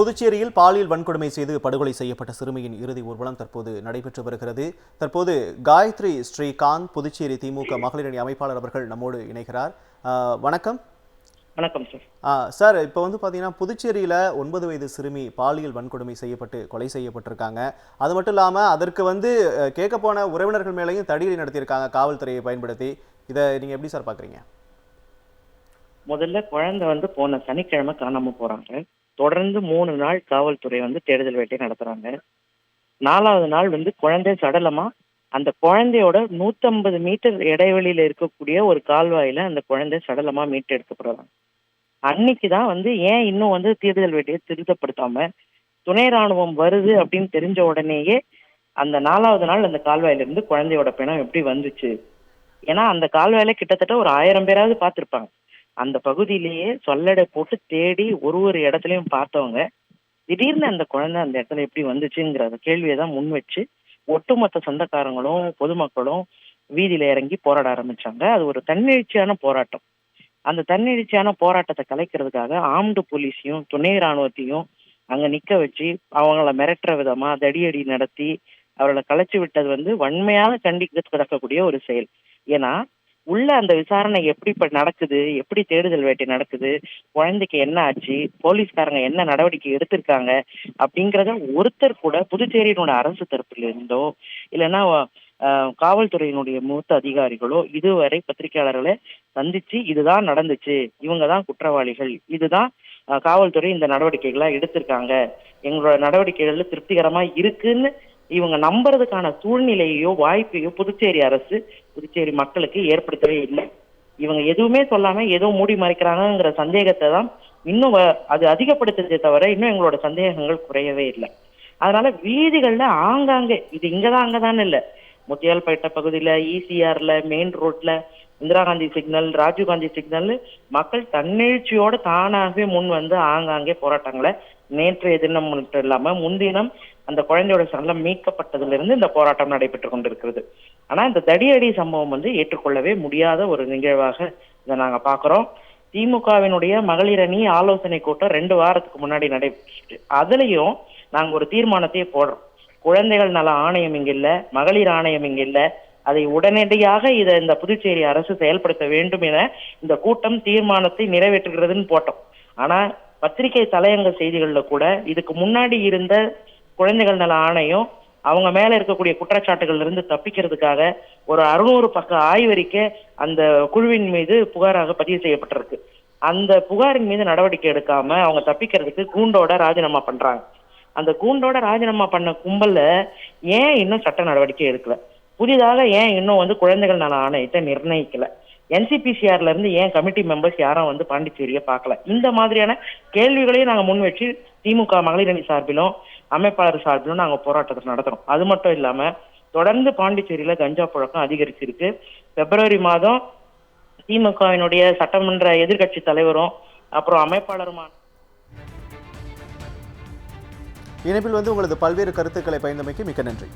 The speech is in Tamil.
புதுச்சேரியில் பாலியல் வன்கொடுமை செய்து படுகொலை செய்யப்பட்ட சிறுமியின் இறுதி ஊர்வலம் தற்போது நடைபெற்று வருகிறது. தற்போது காயத்ரி ஸ்ரீகாந்த் புதுச்சேரி திமுக மகளிர் அணி அமைப்பாளர் அவர்கள் நம்மோடு இணைகிறார். வணக்கம். வணக்கம் சார். சார் இப்போ வந்து பார்த்தீங்கன்னா புதுச்சேரியில் ஒன்பது வயது சிறுமி பாலியல் வன்கொடுமை செய்யப்பட்டு கொலை செய்யப்பட்டிருக்காங்க. அது மட்டும் இல்லாமல் அதற்கு வந்து கேட்க போன உறவினர்கள் மேலேயும் தடியடி நடத்தியிருக்காங்க காவல்துறையை பயன்படுத்தி. இதை நீங்கள் எப்படி சார் பார்க்குறீங்க முதல்ல குழந்தை வந்து போன சனிக்கிழமை காணாம போறாங்க. தொடர்ந்து மூணு நாள் காவல்துறை வந்து தேடுதல் வேட்டை நடத்துறாங்க. நாலாவது நாள் வந்து குழந்தை சடலமா அந்த குழந்தையோட நூத்தம்பது மீட்டர் இடைவெளியில இருக்கக்கூடிய ஒரு கால்வாயில அந்த குழந்தை சடலமா மீட்டு எடுக்கப்படுறாங்க அன்னைக்கு தான் வந்து ஏன் இன்னும் வந்து தேடுதல் வேட்டையை திருத்தப்படுத்தாம துணை ராணுவம் வருது அப்படின்னு தெரிஞ்ச உடனேயே அந்த நாலாவது நாள் அந்த கால்வாயில இருந்து குழந்தையோட பிணம் எப்படி வந்துச்சு? ஏன்னா அந்த கால்வாயில கிட்டத்தட்ட ஒரு ஆயிரம் பேராவது பார்த்திருப்பாங்க. அந்த பகுதியிலேயே சொல்லடை போட்டு தேடி ஒரு ஒரு இடத்துலயும் பார்த்தவங்க திடீர்னு அந்த குழந்தை அந்த இடத்துல எப்படி வந்துச்சுங்கிற கேள்வியை தான் முன் வச்சு ஒட்டுமொத்த சொந்தக்காரங்களும் பொதுமக்களும் வீதியில இறங்கி போராட ஆரம்பிச்சாங்க. அது ஒரு தன்னெழுச்சியான போராட்டம். அந்த தன்னெழுச்சியான போராட்டத்தை கலைக்கிறதுக்காக ஆம்டு போலீஸையும் துணை ராணுவத்தையும் அங்க நிக்க வச்சு அவங்கள மிரட்டுற விதமா தடியடி நடத்தி அவர்களை கலைச்சு விட்டது வந்து வன்மையாக கண்டிக்கத்தக்கக்கூடிய ஒரு செயல். ஏன்னா உள்ள அந்த விசாரணை எப்படி இப்ப நடக்குது? எப்படி தேடுதல் வேட்டை நடக்குது? குழந்தைக்கு என்ன ஆச்சு? போலீஸ்காரங்க என்ன நடவடிக்கை எடுத்திருக்காங்க? அப்படிங்கிறத ஒருத்தர் கூட புதுச்சேரியினோட அரசு தரப்புல இருந்தோ இல்லைன்னா காவல்துறையினுடைய மூத்த அதிகாரிகளோ இதுவரை பத்திரிகையாளர்களை சந்திச்சு இதுதான் நடந்துச்சு இவங்க தான் குற்றவாளிகள் இதுதான் காவல்துறை இந்த நடவடிக்கைகளா எடுத்திருக்காங்க எங்களோட நடவடிக்கைகள் திருப்திகரமா இருக்குன்னு இவங்க நம்புறதுக்கான சூழ்நிலையோ வாய்ப்பையோ புதுச்சேரி அரசு புதுச்சேரி மக்களுக்கு ஏற்படுத்தவே இல்லை. இவங்க எதுவுமே சொல்லாம ஏதோ மூடி மறைக்கிறாங்கங்கிற சந்தேகத்தை தான் இன்னும் அது அதிகப்படுத்துறதே தவிர இன்னும் எங்களோட சந்தேகங்கள் குறையவே இல்லை. அதனால வீதிகள்ல ஆங்காங்கே இது இங்கதான் அங்கதான் இல்ல. முத்தியால்பேட்டை பகுதியில இசிஆர்ல மெயின் ரோட்ல இந்திரா காந்தி சிக்னல் ராஜீவ் காந்தி சிக்னல் மக்கள் தன்னெழுச்சியோட தானாகவே முன் வந்து ஆங்காங்கே போராட்டங்களை நேற்றைய தினம் மட்டும் இல்லாம முன்தினம் அந்த குழந்தையோட சடலம் மீட்கப்பட்டதுல இருந்து இந்த போராட்டம் நடைபெற்று கொண்டிருக்கிறது. ஆனா இந்த தடியடி சம்பவம் வந்து ஏற்றுக்கொள்ளவே முடியாத ஒரு நிகழ்வாக இதை நாங்க பாக்குறோம் திமுகவினுடைய மகளிர் அணி ஆலோசனை கூட்டம் ரெண்டு வாரத்துக்கு முன்னாடி நடைபெற்று அதுலயும் நாங்க ஒரு தீர்மானத்தையே போடுறோம். குழந்தைகள் நல ஆணையம் இங்க இல்ல மகளிர் ஆணையம் இங்க இல்ல அதை உடனடியாக இதை இந்த புதுச்சேரி அரசு செயல்படுத்த வேண்டும் என இந்த கூட்டம் தீர்மானத்தை நிறைவேற்றுகிறதுன்னு போட்டோம். ஆனா பத்திரிகை தலையங்க செய்திகள்ல கூட இதுக்கு முன்னாடி இருந்த குழந்தைகள் நல ஆணையம் அவங்க மேல இருக்கக்கூடிய குற்றச்சாட்டுகள்ல இருந்து தப்பிக்கிறதுக்காக ஒரு அறுநூறு பக்க ஆய்வறிக்கை அந்த குழுவின் மீது புகாராக பதிவு செய்யப்பட்டிருக்கு. அந்த புகாரின் மீது நடவடிக்கை எடுக்காம அவங்க தப்பிக்கிறதுக்கு கூண்டோட ராஜினாமா பண்றாங்க. அந்த கூண்டோட ராஜினாமா பண்ண கும்பல்ல ஏன் இன்னும் சட்ட நடவடிக்கை எடுக்கல? புதிதாக ஏன் இன்னும் வந்து குழந்தைகள் நல ஆணையத்தை நிர்ணயிக்கல? என்சிபிசிஆர்ல இருந்து ஏன் கமிட்டி மெம்பர்ஸ் யாரும் வந்து பாண்டிச்சேரியை பார்க்கல? இந்த மாதிரியான கேள்விகளையும் நாங்க முன் வச்சு திமுக மகளிர் அணி சார்பிலும் அமைப்பாளர் சார்பிலும் நாங்க போராட்டத்தை நடத்துறோம். அது மட்டும் இல்லாம தொடர்ந்து பாண்டிச்சேரியில கஞ்சா புழக்கம் அதிகரிச்சிருக்கு. பிப்ரவரி மாதம் திமுகவினுடைய சட்டமன்ற எதிர்க்கட்சி தலைவரும் அப்புறம் அமைப்பாளருமான இணைப்பில் வந்து உங்களது பல்வேறு கருத்துக்களை பயந்தமைக்கு மிக்க நன்றி.